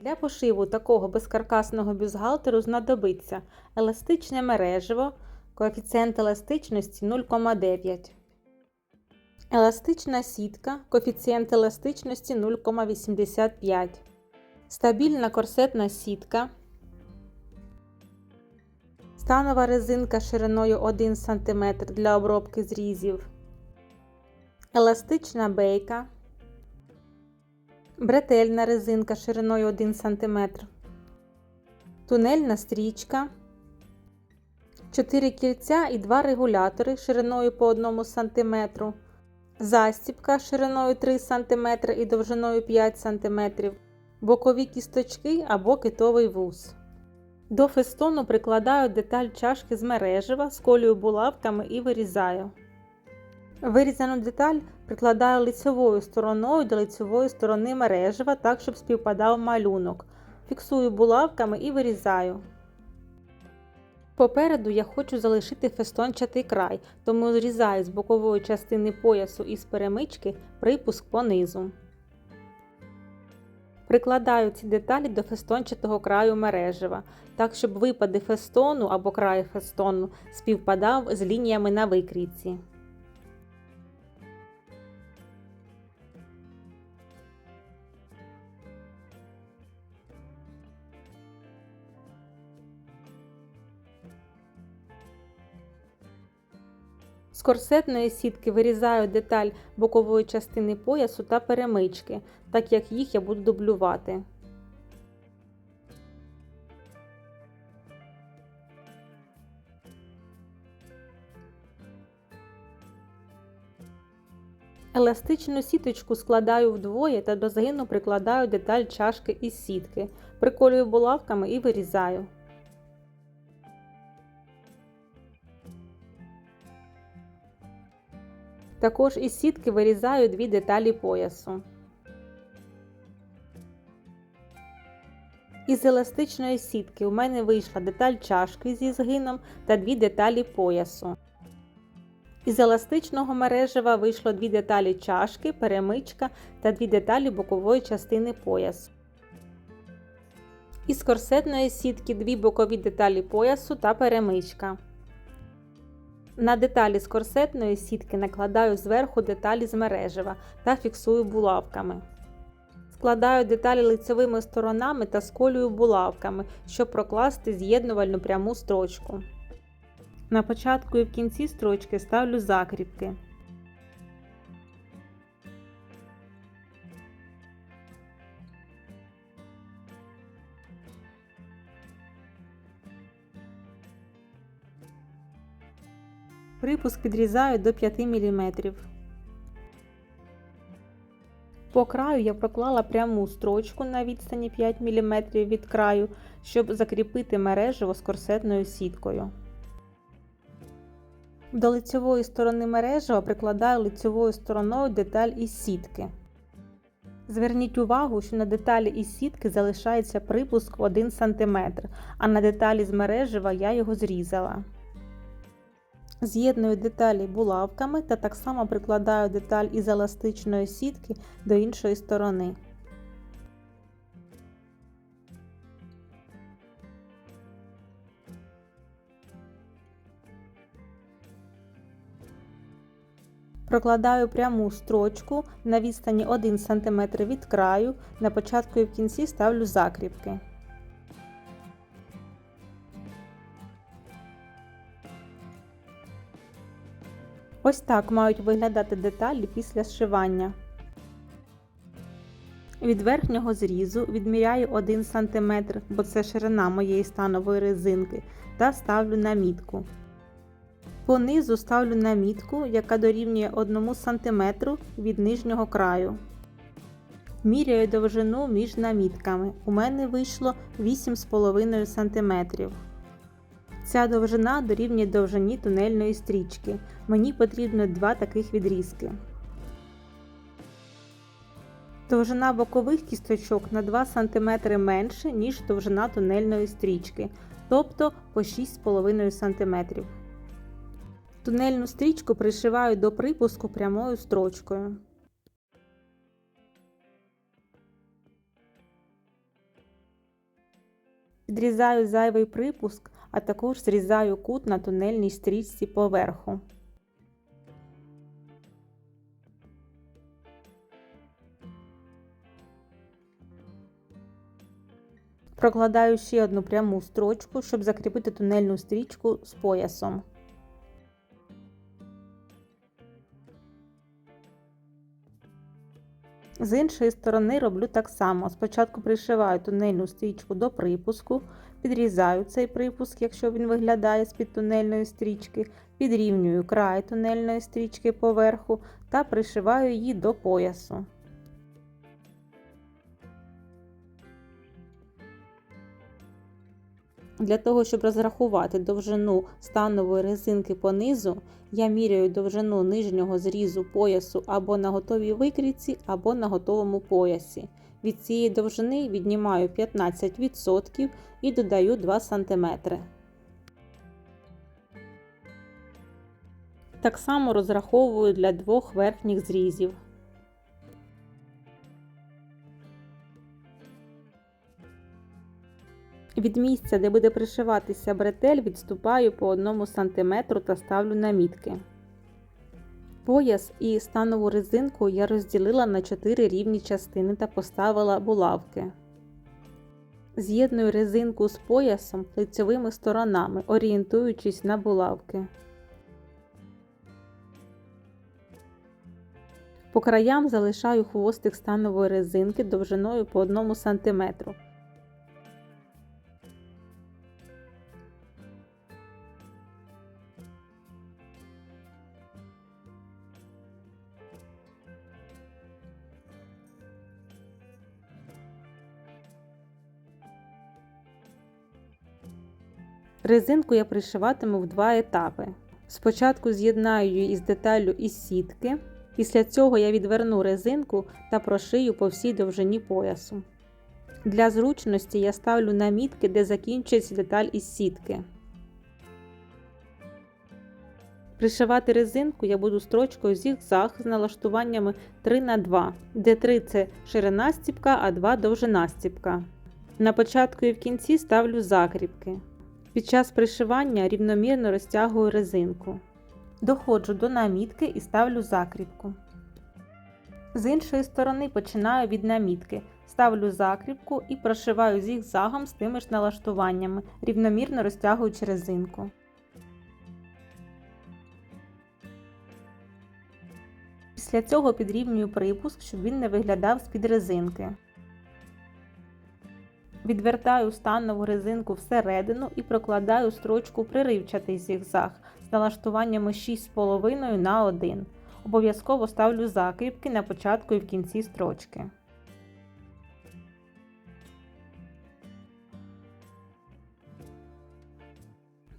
Для пошиву такого безкаркасного бюстгальтеру знадобиться еластичне мережево, коефіцієнт еластичності 0,9. Еластична сітка, коефіцієнт еластичності 0,85. Стабільна корсетна сітка. Станова резинка шириною 1 см для обробки зрізів. Еластична бейка. Бретельна резинка шириною 1 см. Тунельна стрічка. 4 кільця і 2 регулятори шириною по 1 см. Застібка шириною 3 см і довжиною 5 см. Бокові кісточки або китовий вус. До фестону прикладаю деталь чашки з мережева, сколюю булавками і вирізаю. Вирізану деталь прикладаю лицевою стороною до лицевої сторони мережева так, щоб співпадав малюнок. Фіксую булавками і вирізаю. Попереду я хочу залишити фестончатий край, тому зрізаю з бокової частини поясу із перемички припуск по низу. Прикладаю ці деталі до фестончатого краю мережева, так щоб випади фестону або край фестону співпадав з лініями на викрійці. З корсетної сітки вирізаю деталь бокової частини поясу та перемички, так як їх я буду дублювати. Еластичну сіточку складаю вдвоє та до згину прикладаю деталь чашки із сітки, приколюю булавками і вирізаю. Також із сітки вирізаю дві деталі поясу. Із еластичної сітки у мене вийшла деталь чашки зі згином та дві деталі поясу. Із еластичного мережева вийшло дві деталі чашки, перемичка та дві деталі бокової частини поясу. Із корсетної сітки дві бокові деталі поясу та перемичка. На деталі з корсетної сітки накладаю зверху деталі з мережева та фіксую булавками. Складаю деталі лицевими сторонами та сколюю булавками, щоб прокласти з'єднувальну пряму строчку. На початку і в кінці строчки ставлю закріпки. Припуск підрізаю до 5 мм. По краю я проклала пряму строчку на відстані 5 мм від краю, щоб закріпити мережево з корсетною сіткою. До лицевої сторони мережева прикладаю лицевою стороною деталь із сітки. Зверніть увагу, що на деталі із сітки залишається припуск 1 см, а на деталі з мережева я його зрізала. З'єдную деталі булавками та так само прикладаю деталь із еластичної сітки до іншої сторони. Прокладаю пряму строчку на відстані 1 см від краю, на початку і в кінці ставлю закріпки. Ось так мають виглядати деталі після зшивання. Від верхнього зрізу відміряю 1 см, бо це ширина моєї станової резинки, та ставлю на мітку. Понизу ставлю намітку, яка дорівнює 1 см від нижнього краю. Міряю довжину між намітками. У мене вийшло 8,5 см. Ця довжина дорівнює довжині тунельної стрічки. Мені потрібно два таких відрізки. Довжина бокових кісточок на 2 см менше, ніж довжина тунельної стрічки, тобто по 6,5 см. Тунельну стрічку пришиваю до припуску прямою строчкою. Підрізаю зайвий припуск, а також зрізаю кут на тунельній стрічці поверху. Прокладаю ще одну пряму строчку, щоб закріпити тунельну стрічку з поясом. З іншої сторони роблю так само. Спочатку пришиваю тунельну стрічку до припуску, підрізаю цей припуск, якщо він виглядає з-під тунельної стрічки, підрівнюю край тунельної стрічки поверху та пришиваю її до поясу. Для того, щоб розрахувати довжину станової резинки по низу, я міряю довжину нижнього зрізу поясу або на готовій викрійці, або на готовому поясі. Від цієї довжини віднімаю 15% і додаю 2 см. Так само розраховую для двох верхніх зрізів. Від місця, де буде пришиватися бретель, відступаю по 1 см та ставлю намітки. Пояс і станову резинку я розділила на 4 рівні частини та поставила булавки. З'єдную резинку з поясом лицьовими сторонами, орієнтуючись на булавки. По краям залишаю хвостик станової резинки довжиною по 1 см. Резинку я пришиватиму в два етапи. Спочатку з'єднаю її із деталлю із сітки. Після цього я відверну резинку та прошию по всій довжині поясу. Для зручності я ставлю намітки, де закінчується деталь із сітки. Пришивати резинку я буду строчкою зігзаг з налаштуваннями 3х2, де 3 це ширина стіпка, а 2 довжина стіпка. На початку і в кінці ставлю закріпки. Під час пришивання рівномірно розтягую резинку. Доходжу до намітки і ставлю закріпку. З іншої сторони починаю від намітки. Ставлю закріпку і прошиваю зігзагом з тими ж налаштуваннями, рівномірно розтягуючи резинку. Після цього підрівнюю припуск, щоб він не виглядав з-під резинки. Відвертаю станову резинку всередину і прокладаю строчку приривчатий зігзаг з налаштуваннями 6,5 на 1. Обов'язково ставлю закріпки на початку і в кінці строчки.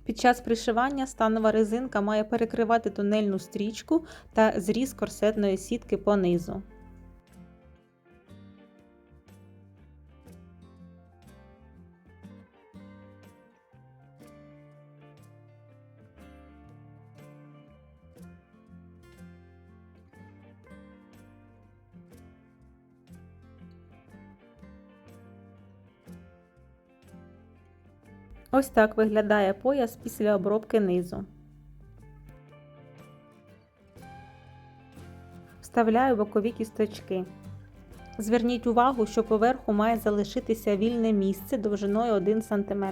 Під час пришивання станова резинка має перекривати тунельну стрічку та зріз корсетної сітки по низу. Ось так виглядає пояс після обробки низу. Вставляю бокові кісточки. Зверніть увагу, що поверху має залишитися вільне місце довжиною 1 см.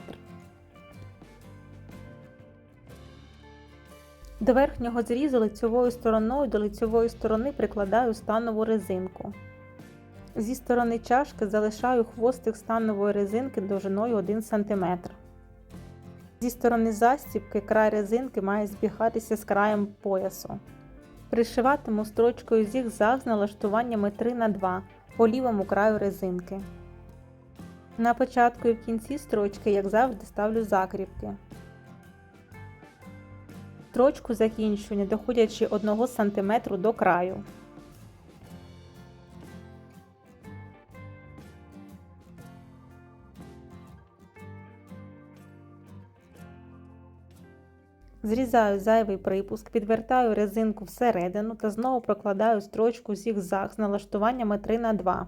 До верхнього зрізу лицьовою стороною до лицьової сторони прикладаю станову резинку. Зі сторони чашки залишаю хвостик станової резинки довжиною 1 см. Зі сторони застібки край резинки має збігатися з краєм поясу. Пришиватиму строчкою зігзаг з налаштуваннями 3х2 по лівому краю резинки. На початку і в кінці строчки, як завжди, ставлю закріпки. Строчку закінчую, доходячи 1 см до краю. Зрізаю зайвий припуск, підвертаю резинку всередину та знову прокладаю строчку зігзаг з налаштуваннями 3х2.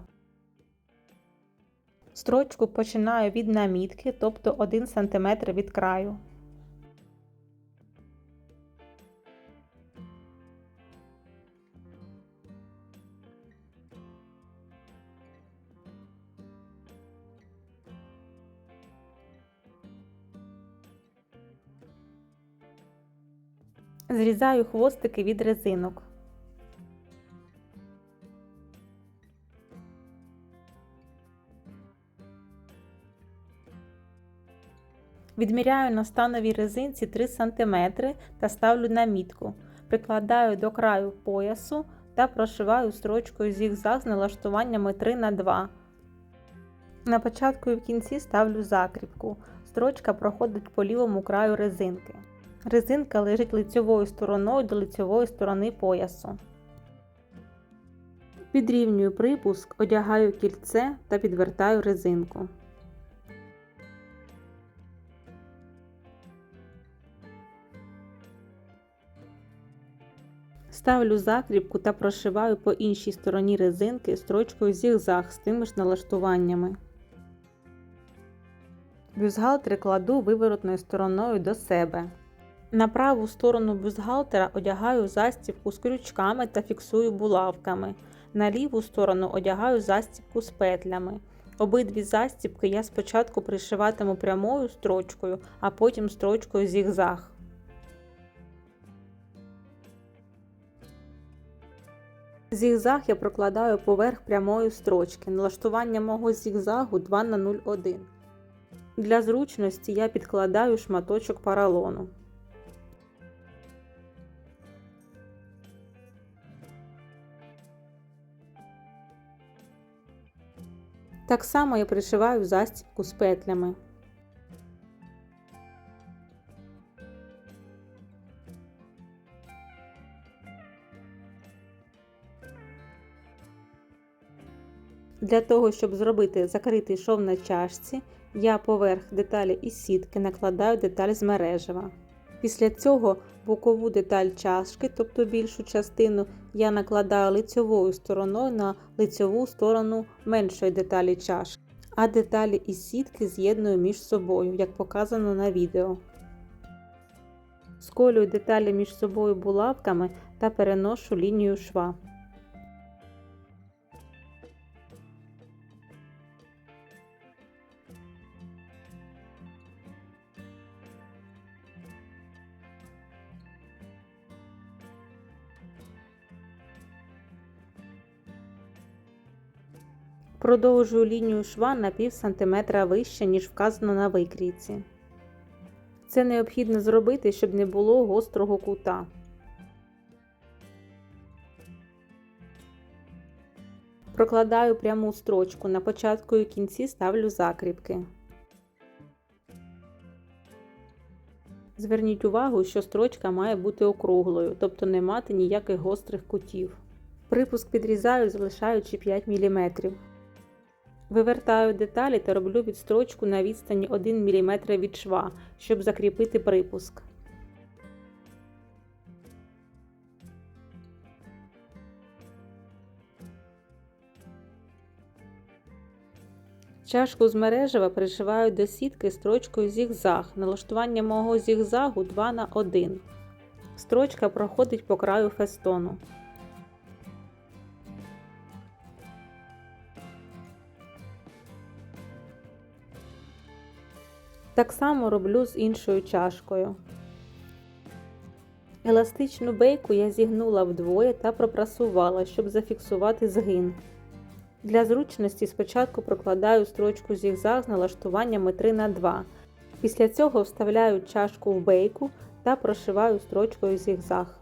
Строчку починаю від намітки, тобто 1 см від краю. Зрізаю хвостики від резинок. Відміряю на становій резинці 3 см та ставлю на мітку. Прикладаю до краю поясу та прошиваю строчкою зігзаг з налаштуваннями 3 на 2 На початку і в кінці ставлю закріпку. Строчка проходить по лівому краю резинки. Резинка лежить лицьовою стороною до лицьової сторони поясу. Підрівнюю припуск, одягаю кільце та підвертаю резинку. Ставлю закріпку та прошиваю по іншій стороні резинки строчкою зігзаг з тими ж налаштуваннями. Бюстгальтер кладу виворотною стороною до себе. На праву сторону бюстгальтера одягаю застібку з крючками та фіксую булавками. На ліву сторону одягаю застібку з петлями. Обидві застібки я спочатку пришиватиму прямою строчкою, а потім строчкою зігзаг. Зігзаг я прокладаю поверх прямої строчки. Налаштування мого зігзагу 2 на 0,1. Для зручності я підкладаю шматочок паралону. Так само я пришиваю застібку з петлями. Для того, щоб зробити закритий шов на чашці, я поверх деталі із сітки накладаю деталь з мережева. Після цього бокову деталь чашки, тобто більшу частину, я накладаю лицьовою стороною на лицьову сторону меншої деталі чашки, а деталі із сітки з'єдную між собою, як показано на відео. Сколюю деталі між собою булавками та переношу лінію шва. Продовжую лінію шва на пів сантиметра вище, ніж вказано на викрійці. Це необхідно зробити, щоб не було гострого кута. Прокладаю пряму строчку, на початку і кінці ставлю закріпки. Зверніть увагу, що строчка має бути округлою, тобто не мати ніяких гострих кутів. Припуск підрізаю, залишаючи 5 мм. Вивертаю деталі та роблю відстрочку на відстані 1 мм від шва, щоб закріпити припуск. Чашку з мережева пришиваю до сітки строчкою зігзаг. Налаштування мого зігзагу 2 на 1. Строчка проходить по краю фестону. Так само роблю з іншою чашкою. Еластичну бейку я зігнула вдвоє та пропрасувала, щоб зафіксувати згин. Для зручності спочатку прокладаю строчку зігзаг з налаштуваннями 3 на 2 Після цього вставляю чашку в бейку та прошиваю строчкою зігзаг.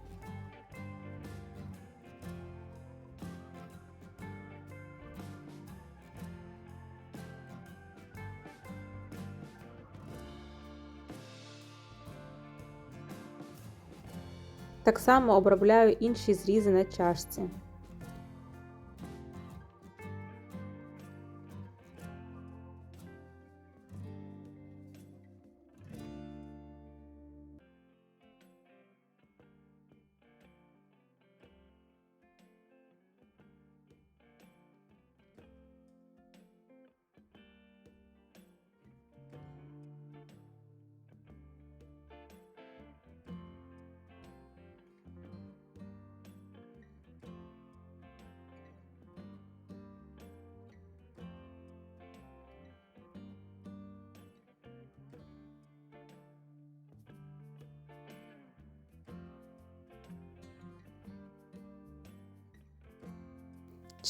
Так само обробляю інші зрізи на чашці.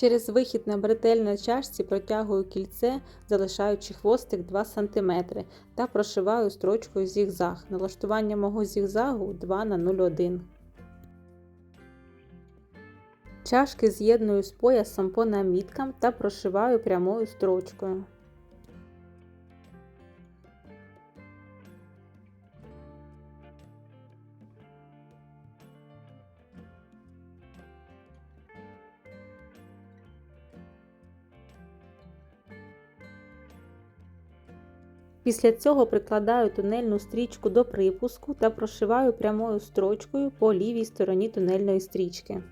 Через вихід на бретельній чашці протягую кільце, залишаючи хвостик 2 см та прошиваю строчкою зігзаг. Налаштування мого зігзагу 2 на 0,1 Чашки з'єдную з поясом по наміткам та прошиваю прямою строчкою. Після цього прикладаю тунельну стрічку до припуску та прошиваю прямою строчкою по лівій стороні тунельної стрічки.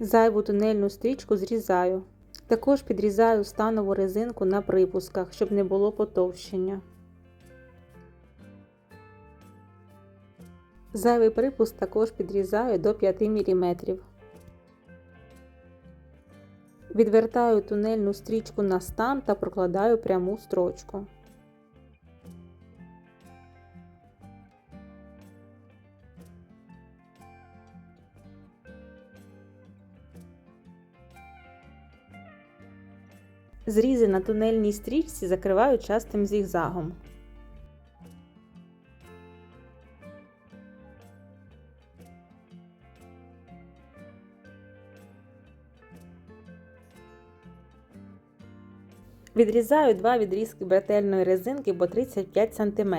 Зайву тунельну стрічку зрізаю. Також підрізаю станову резинку на припусках, щоб не було потовщення. Зайвий припуск також підрізаю до 5 мм. Відвертаю тунельну стрічку на стан та прокладаю пряму строчку. Зрізи на тунельній стрічці закриваю частим зігзагом. Відрізаю два відрізки бретельної резинки по 35 см,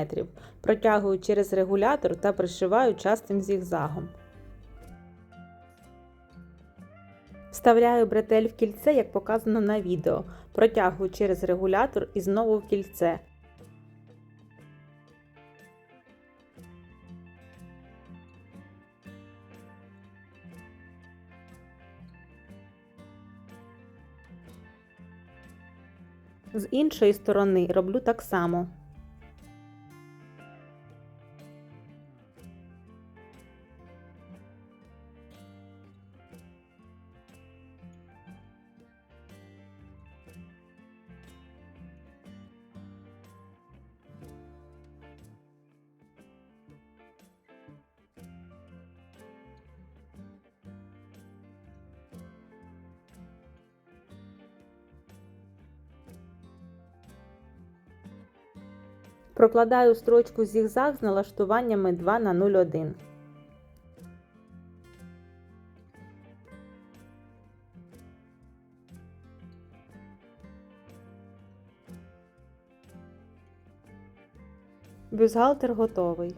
протягую через регулятор та пришиваю частим зігзагом. Вставляю бретель в кільце, як показано на відео. Протягую через регулятор і знову в кільце. З іншої сторони роблю так само. Прокладаю строчку зігзаг з налаштуваннями 2 на 0,1. Бюзгалтер готовий.